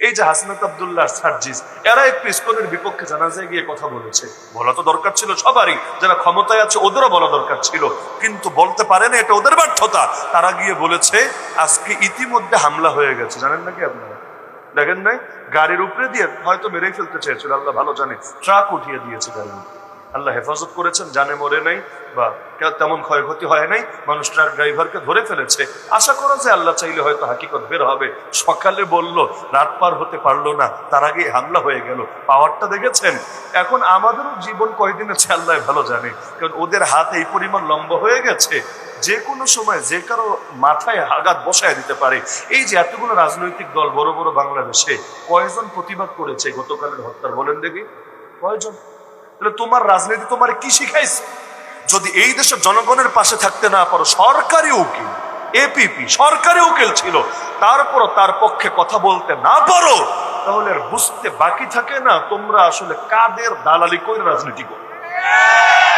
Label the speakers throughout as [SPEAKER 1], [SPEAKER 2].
[SPEAKER 1] এই যে হাসনাত আবদুল্লাহ সার্জিস, এরা একটু ইস্কনের বিপক্ষে জানাজায় গিয়ে কথা বলেছে। বলা তো দরকার ছিল সবারই, যারা ক্ষমতায় আছে ওদেরও বলা দরকার ছিল, কিন্তু বলতে পারে না এটা ওদের ব্যর্থতা। তারা গিয়ে বলেছে, আজকে ইতিমধ্যে হামলা হয়ে গেছে। জানেন নাকি আপনারা? দেখেন নাই? গাড়ির উপরে দিয়ে হয়তো মেরেই ফেলতে চেয়েছিল, আল্লাহ ভালো জানে। ট্রাক উঠিয়ে দিয়েছে গাড়ির। আল্লাহ হেফাজত করেছেন, জানে মরে নাই বা তেমন ক্ষয়ক্ষতি হয় নাই, মানুষ ট্রাক ড্রাইভারকে ধরে ফেলেছে। আশা করা যে আল্লাহ চাইলে হয়তো হাকিকত বের হবে। সকালে বলল, রাত পার হতে পারল না, তার আগে হামলা হয়ে গেল। পাওয়ারটা দেখেছেন? এখন আমাদেরও জীবন কয়দিন আছে, আল্লাহ ভালো জানে। কারণ ওদের হাত এই পরিমাণ লম্বা হয়ে গেছে। যে কোনো সময় যে কারও মাথায় আঘাত বসায় দিতে পারে। এই যে এতগুলো রাজনৈতিক দল বড় বড় বাংলাদেশে কয়জন প্রতিবাদ করেছে গতকালের হত্যার বলেন দেখি। কয়জন? তাহলে তোমার রাজনীতি তোমার কি শিখাইছে? যদি এই দেশের জনগণের পাশে থাকতে না পারো, সরকারি উকিল এপিপি সরকারি উকিল ছিল, তারপরও তার পক্ষে কথা বলতে না পারো, তাহলে বুঝতে বাকি থাকে না তোমরা আসলে কাদের দালালি করে রাজনীতি করো।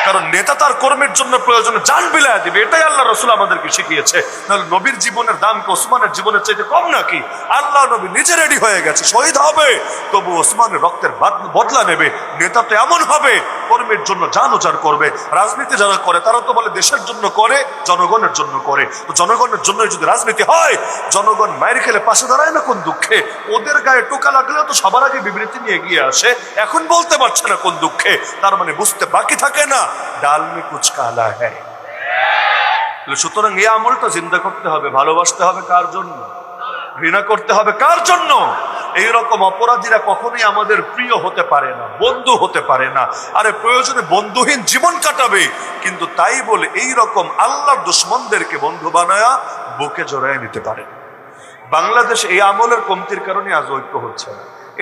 [SPEAKER 1] কারণ নেতা তার কর্মের জন্য প্রয়োজনে, জান বিলায় দিবে। এটাই আল্লাহ রসুল আমাদেরকে শিখিয়েছে। নাহলে নবীর জীবনের দাম কি, ওসমানের জীবনের চাইতে কম নাকি? আল্লাহ নবী নিজে রেডি হয়ে গেছে, শহীদ হবে। তবু ওসমানের রক্তের বদলা নেবে। নেতা তো এমন হবে, কর্মের জন্য যান উজাড় করবে। রাজনীতি যারা করে, তারা তো বলে দেশের জন্য করে, জনগণের জন্য করে। তো জনগণের জন্য যদি রাজনীতি হয়, জনগণ মায়ের খেলে পাশে দাঁড়ায় না কোন দুঃখে? ওদের গায়ে টোকা লাগলেও তো সবার আগে বিবৃতি নিয়ে এগিয়ে আসে। এখন বলতে পারছে না কোন দুঃখে। তার মানে বুঝতে বাকি থাকে না। ডাল মে কুচ কালা হ্যায়। সুতরাং এই আমলটা চিন্তা করতে হবে, ভালোবাসতে হবে কার জন্য? ঘৃণা করতে হবে কার জন্য? এইরকম অপরাধীরা কখনোই আমাদের প্রিয় হতে পারে না, বন্ধু হতে পারে না। আরে, প্রয়োজনে বন্ধুহীন জীবন কাটাবে, কিন্তু তাই বলে এই রকম আল্লাহর দুশ্মনদেরকে বন্ধু বানায়া বুকে জড়ায় নিতে পারে। বাংলাদেশ এই আমলের কমতির কারণে আজ ঐক্য হচ্ছে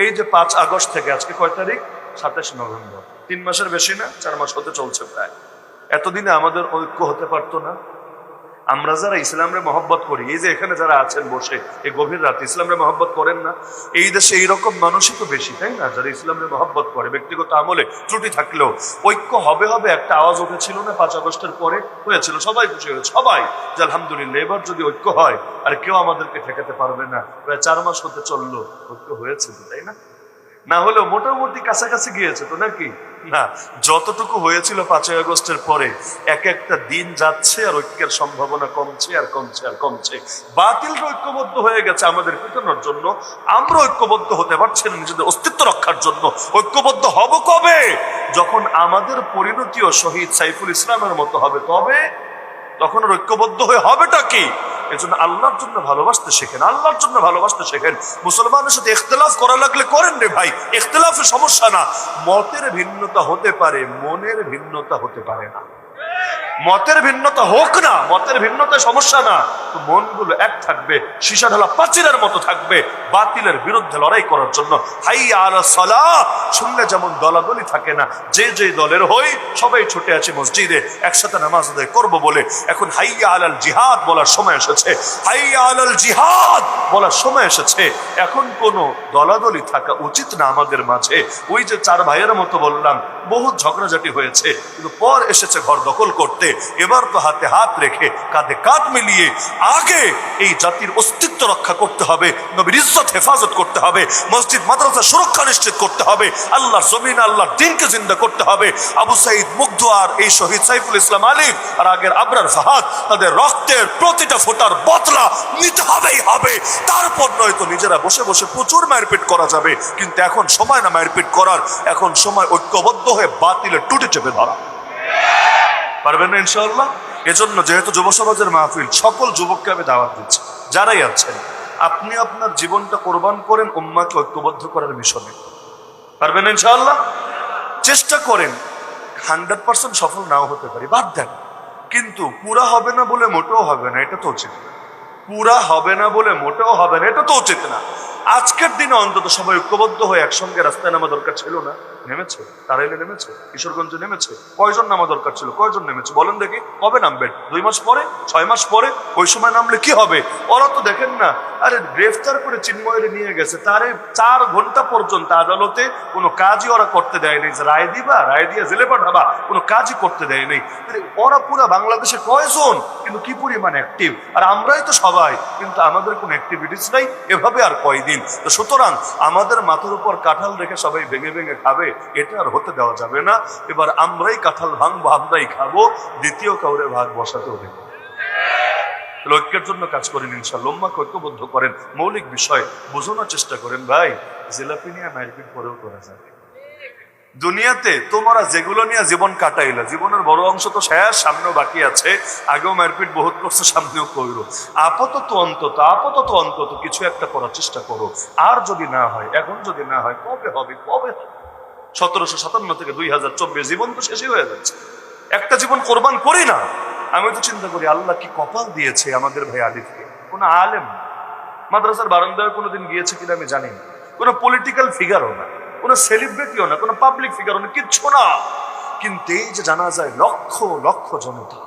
[SPEAKER 1] এই যে পাঁচ আগস্ট থেকে, আজকে কয় তারিখ? সাতাশ নভেম্বর। তিন মাসের বেশি না, চার মাস হতে চলছে প্রায়। এতদিনে আমাদের ঐক্য হতে পারতো না। আমরা যারা ইসলামরে মহব্বত করি, এই যে এখানে যারা আছেন বসে, এই গভীর রাতে ইসলামরে মহব্বত করেন না। এই দেশে এইরকম মানুষই তো বেশি, তাই না? যারা ইসলামরে মহব্বত করে, ব্যক্তিগত আমলে ত্রুটি থাকলেও ঐক্য হবে হবে একটা আওয়াজ উঠেছিল না পাঁচ আগস্টের পরে? হয়েছিল, সবাই খুশি হয়েছে, সবাই যে আলহামদুলিল্লাহ, এবার যদি ঐক্য হয়, আর কেউ আমাদেরকে ঠেকাতে পারবে না। প্রায় চার মাস হতে চলল, ঐক্য হয়েছে তাই না? না হলেও মোটামুটি কাছাকাছি গিয়েছে তো নাকি? না, যতটুকু হয়েছিল পাঁচই আগস্টের পরে, এক একটা দিন যাচ্ছে আর ঐক্যের সম্ভাবনা কমছে আর কমছে আর কমছে। বাতিল ঐক্যবদ্ধ হয়ে গেছে আমাদের পিটানোর জন্য। আমরা ঐক্যবদ্ধ হতে পারছি না নিজেদের অস্তিত্ব রক্ষার জন্য। ঐক্যবদ্ধ হব কবে? যখন আমাদের পরিণতিও শহীদ সাইফুল ইসলামের মতো হবে। তবে তখন ঐক্যবদ্ধ হয়ে হবেটা কি? এজন্য আল্লাহর জন্য ভালোবাসতে শেখেন, আল্লাহর জন্য ভালোবাসতে শেখেন। মুসলমানের সাথে ইখতলাফ করা লাগলে করেন রে ভাই এখতলাফে সমস্যা না। মতের ভিন্নতা হতে পারে, মনের ভিন্নতা হতে পারে না। মতের ভিন্নতা হোক না, মতের ভিন্নতা সমস্যা না, তো মনগুলো এক থাকবে, সীসা ঢালা পাচিরের মতো থাকবে বাতিলের বিরুদ্ধে লড়াই করার জন্য। হাই আলা সলা, শুনলে যেমন দলাদলি থাকে না, যে যে দলের হই, সবাই ছুটে আছে মসজিদে, একসাথে নামাজ আদায় করব বলে। এখন হাইয়া আলাল জিহাদ বলার সময় এসেছে। হাইয়া আলাল জিহাদ বলার সময় এসেছে। এখন কোনো দলাদলি থাকা উচিত না আমাদের মাঝে। ওই যে চার ভাইয়ের মতো বললাম বহু ঝগড়াঝাটি হয়েছে, কিন্তু পর এসেছে ঘর দখল করতে। এবার তো হাতে হাত রেখে কাঁধে কাঁধ মিলিয়ে আগে এই জাতির অস্তিত্ব রক্ষা করতে হবে, নবীর ইজ্জত হেফাজত করতে হবে, মসজিদ, মাদ্রাসা সুরক্ষা নিশ্চিত করতে হবে, আল্লাহর জমিন, আল্লাহর দিনকে জিন্দা করতে হবে। আবু সাইদ, মুগ্ধ আর এই শহীদ সাইফুল ইসলাম আলিফ আর আগের আবরার ফাহাদ, তাদের রক্তের প্রতিটা ফোটার বদলা নিতে হবেই হবে। তারপর নয়তো নিজেরা বসে বসে প্রচুর মারপিট করা যাবে, কিন্তু এখন সময় না মারপিট করার, এখন সময় ঐক্যবদ্ধ হয়ে বাতিলে টুটে চেপে ধরা। পারবেন না ইনশাআল্লাহ? এজন্য যেহেতু যুব সমাজের মাহফিল, সকল যুবককে আমি দাওয়াত দিচ্ছি। যারাই আছেন, আপনি আপনার জীবনটা কোরবান করেন, উম্মাকে ঐক্যবদ্ধ করার মিশনে। পারবেন না ইনশাআল্লাহ? চেষ্টা করেন। হান্ড্রেড পার্সেন্ট সফল নাও হতে পারি, বাদ দেন। কিন্তু পুরা হবে না বলে মোটেও হবে না, এটা তো উচিত। পুরা হবে না বলে মোটেও হবে না, এটা তো উচিত না। আজকের দিনে অন্তত সবাই ঐক্যবদ্ধ হয়ে একসঙ্গে রাস্তায় নামা দরকার ছিল না। নেমেছে, তারাইলে নেমেছে, কিশোরগঞ্জে নেমেছে, কয়জন নামা দরকার ছিল, কয়জন নেমেছে, বলেন দেখি, কবে নামবেন? দুই মাস পরে? ছয় মাস পরে? ওই সময় নামলে কি হবে? ওরা তো দেখেন না। আরে, গ্রেফতার করে চিন্ময়ের নিয়ে গেছে, তারে চার ঘণ্টা পর্যন্ত আদালতে কোনো কাজই ওরা করতে দেয় নাই। রায় দিবা, রায় দিয়ে জেলে পাঠাবা, কোনো কাজই করতে দেয় নাই। ওরা পুরা বাংলাদেশে কয়জন? কিন্তু কি পরিমাণ অ্যাক্টিভ আর আমরাই তো সবাই, কিন্তু আমাদের কোনো অ্যাক্টিভিটিস নাই, এভাবে আর কয়দিন? তো সুতরাং আমাদের মাথার উপর কাঁঠাল রেখে সবাই ভেঙে ভেঙে খাবে এটা আর হতে দেওয়া যাবে না। এবার আমরাই কাঁঠাল ভাঙবো, আমরাই খাব, দ্বিতীয় কাউরে ভাগ বসাতে হবে। ঐক্যের জন্য কাজ করেন ইনশাল্লাহ উম্মাকে ঐক্যবদ্ধ করেন। মৌলিক বিষয়, বোঝানোর চেষ্টা করেন, ভাই জিলাপি নিয়ে মারপিট করেও করা যাবে। দুনিয়াতে তোমরা যেগুলো নিয়ে জীবন কাটাইলা, জীবনের বড় অংশ তো শেষ, সামনেও বাকি আছে, আগেও মারপিট বহুত করছে, সামনেও করল আপাতত অন্তত আপাতত অন্তত কিছু একটা করার চেষ্টা করো। আর যদি না হয়, এখন যদি না হয়, কবে হবে, কবে সতেরোশো সাতান্ন থেকে দুই হাজার চব্বিশ জীবন তো শেষই হয়ে যাচ্ছে। একটা জীবন কোরবান করি না, আমি তো চিন্তা করি আল্লাহ কি কপাল দিয়েছে আমাদের ভাই আলিফকে? কোন আলেম মাদ্রাসার বারান্দায় কোনোদিন গিয়েছে কিনা আমি জানি না। কোনো পলিটিক্যাল ফিগারও না, কোনো সেলিব্রিটিও না, কোনো পাবলিক ফিগারও না, কিচ্ছু না। কিন্তু এই যে জানা যায় লক্ষ লক্ষ জনতা,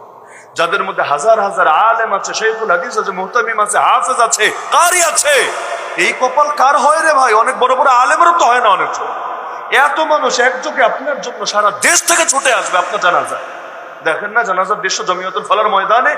[SPEAKER 1] যাদের মধ্যে হাজার হাজার আলেম আছে শেখুল হাদিস আছে, মুহতামিম আছে, হাফেজ আছে, কারি আছে, এই কপাল কার হয় রে ভাই? অনেক বড় বড় আলেমেরও তো হয় না অনেক সময়। এত মানুষ একযোগে আপনার জন্য সারা দেশ থেকে ছুটে আসবে আপনার জানা যায় দেখেন না জানাজার দেশ জমিয়তুল ফলার ময়দানে,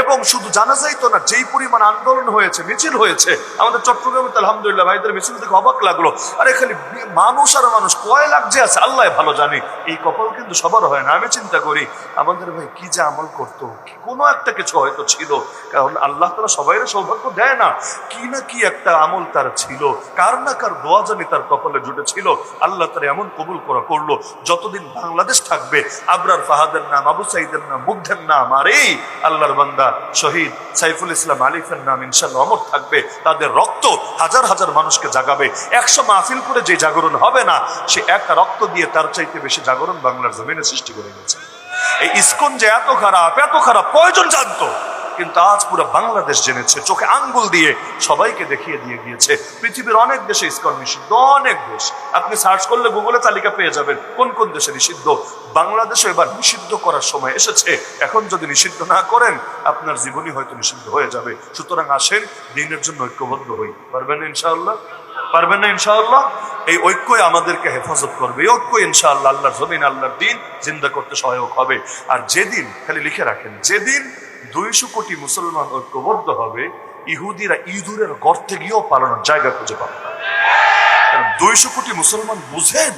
[SPEAKER 1] এবং শুধু জানাজাই তো না, যেই পরিমাণ আন্দোলন হয়েছে, মিছিল হয়েছে, আমাদের চট্টগ্রামে তো আলহামদুলিল্লাহ ভাইদের মিছিল থেকে অবাক লাগল। আরে খালি মানুষ আর মানুষ, কয় লাখ যে আছে, আল্লাহ ভালো জানি। এই কপাল কিন্তু সবার হয় না, আমি চিন্তা করি, আমাদের ভাই কি যে আমল করতো কোনো একটা কিছু হয়তো ছিল, কারণ আল্লাহ তারা সবাই সৌভাগ্য দেয় না, কি না কি একটা আমল তার ছিল, কার না কার দোয়া জানি তার কপালে জুটে ছিল, আল্লাহ তারা এমন কবুল করা করল, যতদিন বাংলাদেশ থাকবে, আবরার ফাহাদের নাম আবু নাম আর এই আল্লাহর বান্দা, শহীদ সাইফুল ইসলাম আলিফের নাম অমর থাকবে। তাদের রক্ত হাজার হাজার মানুষকে জাগাবে। একশো মাহফিল করে যে জাগরণ হবে না, সে এক রক্ত দিয়ে তার চাইতে বেশি জাগরণ বাংলার জমিনে সৃষ্টি করে গেছে এই ইস্কন যে এত খারাপ এত খারাপ প্রয়োজন জানতো? কিন্তু আজ পুরো বাংলাদেশ জেনেছে, চোখে আঙ্গুল দিয়ে সবাইকে দেখিয়ে দিয়ে গিয়েছে। পৃথিবীর অনেক দেশে ইস্কন নিষিদ্ধ, অনেক দেশ। আপনি সার্চ করলে গুগলে তালিকা পেয়ে যাবেন কোন কোন দেশে নিষিদ্ধ। বাংলাদেশে এবার নিষিদ্ধ করার সময় এসেছে। এখন যদি নিষিদ্ধ না করেন, আপনার জীবনই হয়তো নিষিদ্ধ হয়ে যাবে। সুতরাং আসেন, দিনের জন্য ঐক্যবদ্ধ হই। পারবেন না ইনশাআল্লাহ? পারবেন না ইনশাআল্লাহ? এই ঐক্যই আমাদেরকে হেফাজত করবে। এই ঐক্য ইনশাআল্লাহ, আল্লাহর জমিন, আল্লাহর দিন, জিন্দা করতে সহায়ক হবে। আর যেদিন, খালি লিখে রাখেন, যেদিন দুইশো কোটি মুসলমান ঐক্যবদ্ধ হবে, ইহুদিরা ইঁদুরের গর্তে গিয়েও পালানোর জায়গা খুঁজে পাবে দুইশো কোটি মুসলমান বুঝেন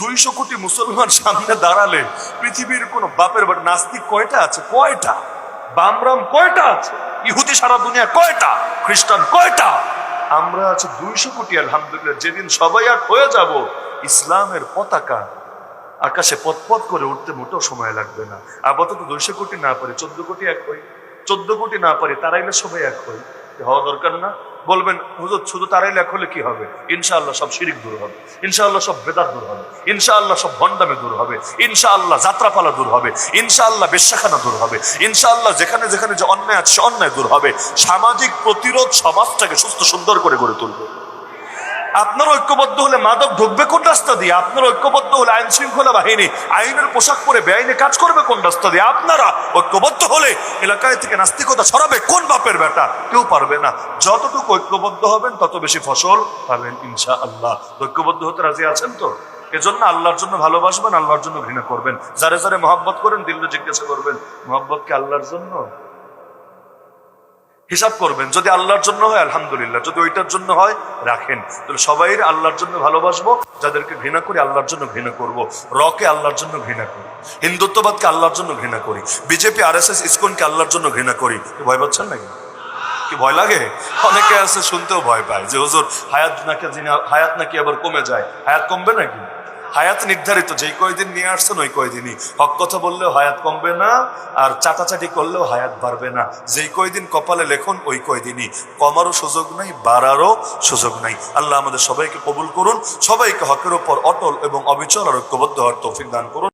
[SPEAKER 1] দুইশো কোটি মুসলমান সামনে দাঁড়ালে পৃথিবীর কোন বাপের বাড়ি, নাস্তিক কয়টা আছে? কয়টা? বামরাম কয়টা আছে? ইহুদি সারা দুনিয়া কয়টা? খ্রিস্টান কয়টা? আমরা আছি দুইশো কোটি, আলহামদুলিল্লাহ। যেদিন সবাই আর হয়ে যাব, ইসলামের পতাকা আকাশে পথপথ করে উঠতে মোটেও সময় লাগবে না। আপাতত দুইশো কোটি না পারে চোদ্দ কোটি এক হই। চোদ্দ কোটি না পারে তারাইলে সবাই এক হই। হওয়া দরকার না। বলবেন, হুজুর, শুধু তারাইলে এক হলে কি হবে? ইনশাআল্লাহ সব শিরিক দূর হবে। ইনশাআল্লাহ সব বেদাত দূর হবে। ইনশাআল্লাহ সব ভণ্ডামি দূর হবে। ইনশাআল্লাহ যাত্রাপালা দূর হবে। ইনশাআল্লাহ বেশ্যাখানা দূর হবে। ইনশাআল্লাহ যেখানে যেখানে যে অন্যায় আছে অন্যায় দূর হবে। সামাজিক প্রতিরোধ সমাজটাকে সুস্থ সুন্দর করে গড়ে তুলবে। আপনার ঐক্যবদ্ধ হলে মাদক ঢুকবে কোন রাস্তা দিয়ে? আপনার ঐক্যবদ্ধ হলে আইন শৃঙ্খলা বাহিনী, আইনের পোশাক পরে বেআইনে কাজ করবে কোন রাস্তা দিয়ে? আপনারা ঐক্যবদ্ধ হলে এলাকায় থেকে নাস্তিকতা ছড়াবে কোন বাপের বেটা? কেউ পারবে না। যতটুকু ঐক্যবদ্ধ হবেন, তত বেশি ফসল পাবেন ইনশা আল্লাহ ঐক্যবদ্ধ হতে রাজি আছেন তো? এজন্য আল্লাহর জন্য ভালোবাসবেন, আল্লাহর জন্য ঘৃণা করবেন। যারে যারে মহাব্বত করেন দিল্লি জিজ্ঞাসা করবেন মহাব্বত কি আল্লাহর জন্য? হিসাব করবেন, যদি আল্লাহর জন্য হয়, আলহামদুলিল্লাহ। যদি ওইটার জন্য হয়, রাখেন। তাহলে সবাই আল্লাহর জন্য ভালোবাসবো, যাদেরকে ঘৃণা করি, আল্লাহর জন্য ঘৃণা করব। রকে আল্লাহর জন্য ঘৃণা করি। হিন্দুত্ববাদকে আল্লাহর জন্য ঘৃণা করি। বিজেপি আর এস এস ইসকনকে আল্লাহর জন্য ঘৃণা করি। ভয় পাচ্ছেন নাকি? কি ভয় লাগে? অনেকে আছে, শুনতেও ভয় পায় যে, হুজুর, হায়াত নাকি যিনি- হায়াত নাকি আবার কমে যায়। হায়াত কমবে নাকি? হায়াত নির্ধারিত, যেই কয়দিন নিয়ে আসছেন ওই কয়দিনই। হক কথা বললেও হায়াত কমবে না, আর চাটাচাটি করলেও হায়াত বাড়বে না। যেই কয়দিন কপালে লেখুন, ওই কয়দিনই। কমারও সুযোগ নাই, বাড়ারও সুযোগ নাই। আল্লাহ আমাদের সবাইকে কবুল করুন, সবাইকে হকের ওপর অটল এবং অবিচল আর ঐক্যবদ্ধ হওয়ার তৌফিক দান করুন।